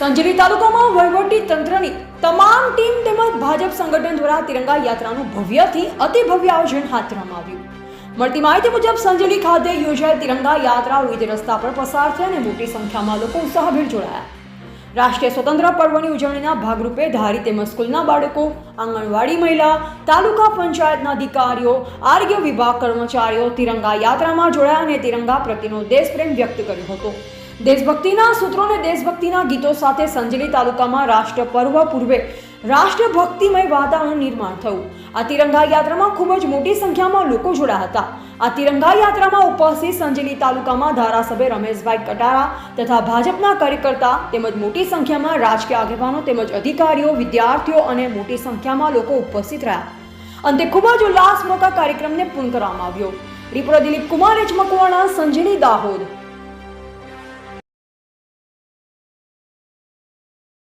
સંજેલી તાલુકામાં વહીવટી તંત્રની તમામ ટીમ તેમજ ભાજપ સંગઠન દ્વારા તિરંગા યાત્રાનું ભવ્યથી અતિ ભવ્ય આયોજન હાથ ધરવામાં આવ્યું. મળતી માહિતી મુજબ સંજેલી ખાતે યોજાયેલ તિરંગા યાત્રા વિવિધ રસ્તા પર પસાર થઈ અને મોટી સંખ્યામાં લોકો ઉત્સાહભેર જોડાયા. રાષ્ટ્રીય સ્વતંત્ર પર્વની ઉજવણીના ભાગરૂપે ધારી તેમજ સ્કૂલના બાળકો, આંગણવાડી મહિલા, તાલુકા પંચાયતના અધિકારીઓ, આરોગ્ય વિભાગ કર્મચારીઓ તિરંગા યાત્રામાં જોડાયા અને તિરંગા પ્રત્યેનો દેશપ્રેમ વ્યક્ત કર્યો હતો. દેશભક્તિના સૂત્રો અને દેશભક્તિના ગીતો સાથે સંજલી તાલુકામાં રાષ્ટ્ર પર્વ પૂર્વે રાષ્ટ્રભક્તિમય વાતાવરણ નિર્માણ થયું. આ તિરંગા યાત્રામાં ખૂબ જ મોટી સંખ્યામાં લોકો જોડાયા હતા. આ તિરંગા યાત્રામાં ઉપસ્થિત સંજલી તાલુકામાં ધારાસભ્ય રમેશભાઈ કટારા તથા ભાજપના કાર્યકર્તા તેમજ મોટી સંખ્યામાં રાજકીય આગેવાનો તેમજ અધિકારીઓ, વિદ્યાર્થીઓ અને મોટી સંખ્યામાં લોકો ઉપસ્થિત રહ્યા. અંતે ખૂબ જ ઉલ્લાસમૂલક કાર્યક્રમને પૂર્ણ કરવામાં આવ્યો. Reporter Dilip Kumar H Makwana Sanjeli Dahod.